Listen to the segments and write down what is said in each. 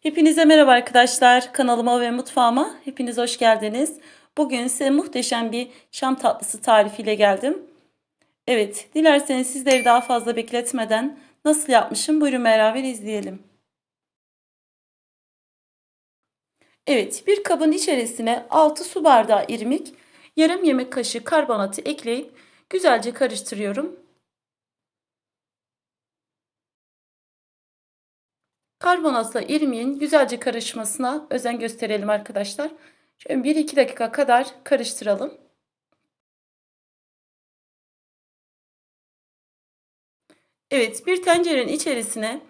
Hepinize merhaba arkadaşlar. Kanalıma ve mutfağıma hepiniz hoş geldiniz. Bugün size muhteşem bir şam tatlısı tarifiyle geldim. Evet, dilerseniz sizleri daha fazla bekletmeden nasıl yapmışım buyurun beraber izleyelim. Evet, bir kabın içerisine 6 su bardağı irmik, yarım yemek kaşığı karbonatı ekleyip güzelce karıştırıyorum. Karbonatla irmiğin güzelce karışmasına özen gösterelim arkadaşlar. Şöyle 1-2 dakika kadar karıştıralım. Evet bir tencerenin içerisine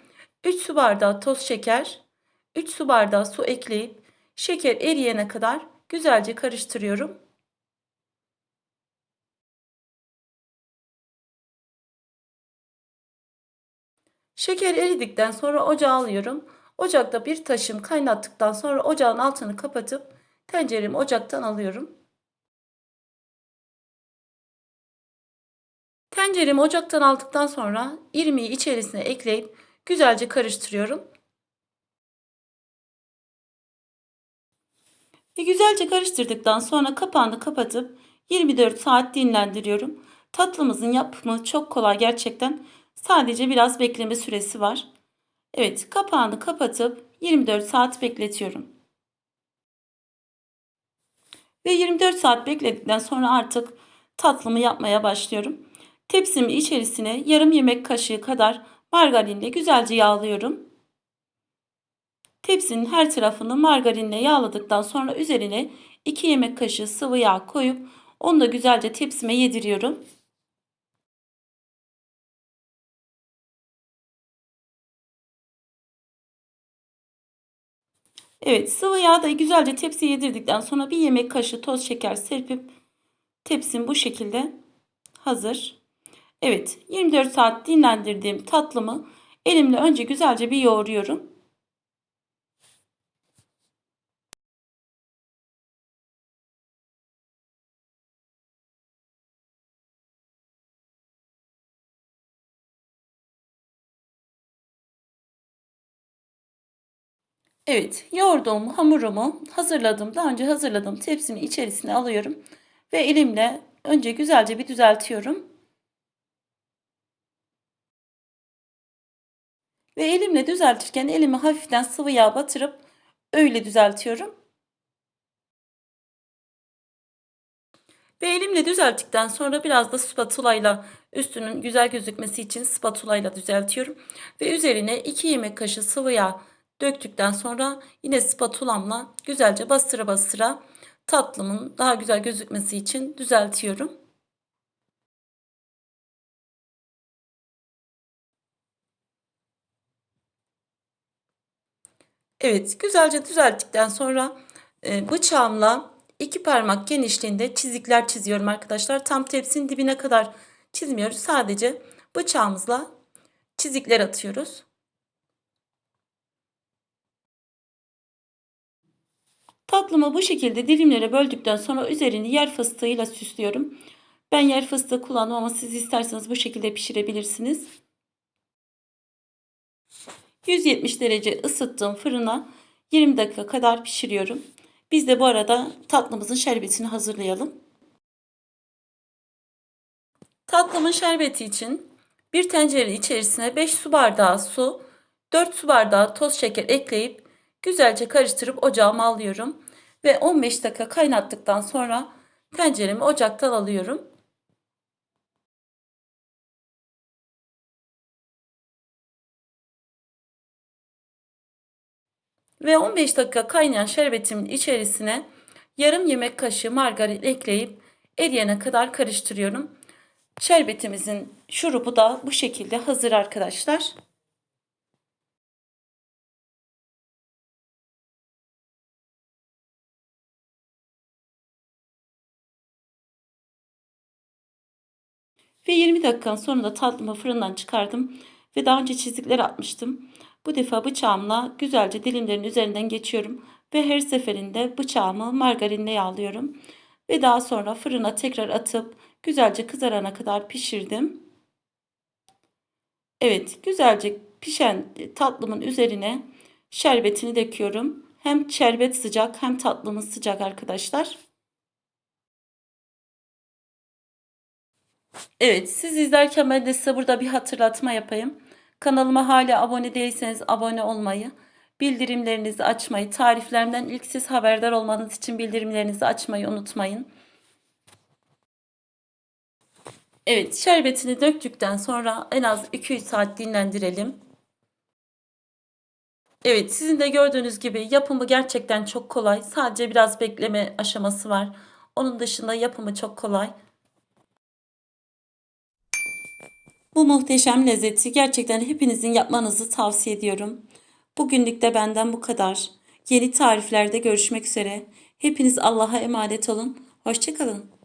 3 su bardağı toz şeker, 3 su bardağı su ekleyip şeker eriyene kadar güzelce karıştırıyorum. Şeker eridikten sonra ocağa alıyorum. Ocakta bir taşım kaynattıktan sonra ocağın altını kapatıp tenceremi ocaktan alıyorum. Tenceremi ocaktan aldıktan sonra irmiği içerisine ekleyip güzelce karıştırıyorum. Ve güzelce karıştırdıktan sonra kapağını kapatıp 24 saat dinlendiriyorum. Tatlımızın yapımı çok kolay gerçekten. Sadece biraz bekleme süresi var. Evet kapağını kapatıp 24 saat bekletiyorum. Ve 24 saat bekledikten sonra artık tatlımı yapmaya başlıyorum. Tepsimi içerisine yarım yemek kaşığı kadar margarinle güzelce yağlıyorum. Tepsinin her tarafını margarinle yağladıktan sonra üzerine 2 yemek kaşığı sıvı yağ koyup onu da güzelce tepsime yediriyorum. Evet sıvı yağ da güzelce tepsiye yedirdikten sonra bir yemek kaşığı toz şeker serpip tepsim bu şekilde hazır. Evet 24 saat dinlendirdiğim tatlımı elimle önce güzelce bir yoğuruyorum. Evet, yoğurduğum hamurumu hazırladım. Daha önce hazırladığım tepsimin içerisine alıyorum. Ve elimle önce güzelce bir düzeltiyorum. Ve elimle düzeltirken elimi hafiften sıvı yağ batırıp öyle düzeltiyorum. Ve elimle düzelttikten sonra biraz da spatula ile üstünün güzel gözükmesi için spatula ile düzeltiyorum. Ve üzerine 2 yemek kaşığı sıvı yağ döktükten sonra yine spatulamla güzelce bastıra bastıra tatlımın daha güzel gözükmesi için düzeltiyorum. Evet güzelce düzelttikten sonra e, bıçağımla iki parmak genişliğinde çizikler çiziyorum arkadaşlar. Tam tepsinin dibine kadar çizmiyoruz. Sadece bıçağımızla çizikler atıyoruz. Tatlımı bu şekilde dilimlere böldükten sonra üzerini yer fıstığıyla süslüyorum. Ben yer fıstığı kullandım ama siz isterseniz bu şekilde pişirebilirsiniz. 170 derece ısıttığım fırına 20 dakika kadar pişiriyorum. Biz de bu arada tatlımızın şerbetini hazırlayalım. Tatlımın şerbeti için bir tencere içerisine 5 su bardağı su, 4 su bardağı toz şeker ekleyip güzelce karıştırıp ocağıma alıyorum. Ve 15 dakika kaynattıktan sonra tenceremi ocaktan alıyorum. Ve 15 dakika kaynayan şerbetimin içerisine yarım yemek kaşığı margarin ekleyip eriyene kadar karıştırıyorum. Şerbetimizin şurubu da bu şekilde hazır arkadaşlar. Ve 20 dakikanın sonunda tatlımı fırından çıkardım. Ve daha önce çizikler atmıştım. Bu defa bıçağımla güzelce dilimlerin üzerinden geçiyorum. Ve her seferinde bıçağımı margarinle yağlıyorum. Ve daha sonra fırına tekrar atıp güzelce kızarana kadar pişirdim. Evet güzelce pişen tatlımın üzerine şerbetini döküyorum. Hem şerbet sıcak hem tatlımız sıcak arkadaşlar. Evet siz izlerken ben de size burada bir hatırlatma yapayım. Kanalıma hala abone değilseniz abone olmayı, bildirimlerinizi açmayı, tariflerimden ilk siz haberdar olmanız için bildirimlerinizi açmayı unutmayın. Evet şerbetini döktükten sonra en az 2-3 saat dinlendirelim. Evet sizin de gördüğünüz gibi yapımı gerçekten çok kolay. Sadece biraz bekleme aşaması var. Onun dışında yapımı çok kolay. Bu muhteşem lezzeti gerçekten hepinizin yapmanızı tavsiye ediyorum. Bugünlük de benden bu kadar. Yeni tariflerde görüşmek üzere. Hepiniz Allah'a emanet olun. Hoşçakalın.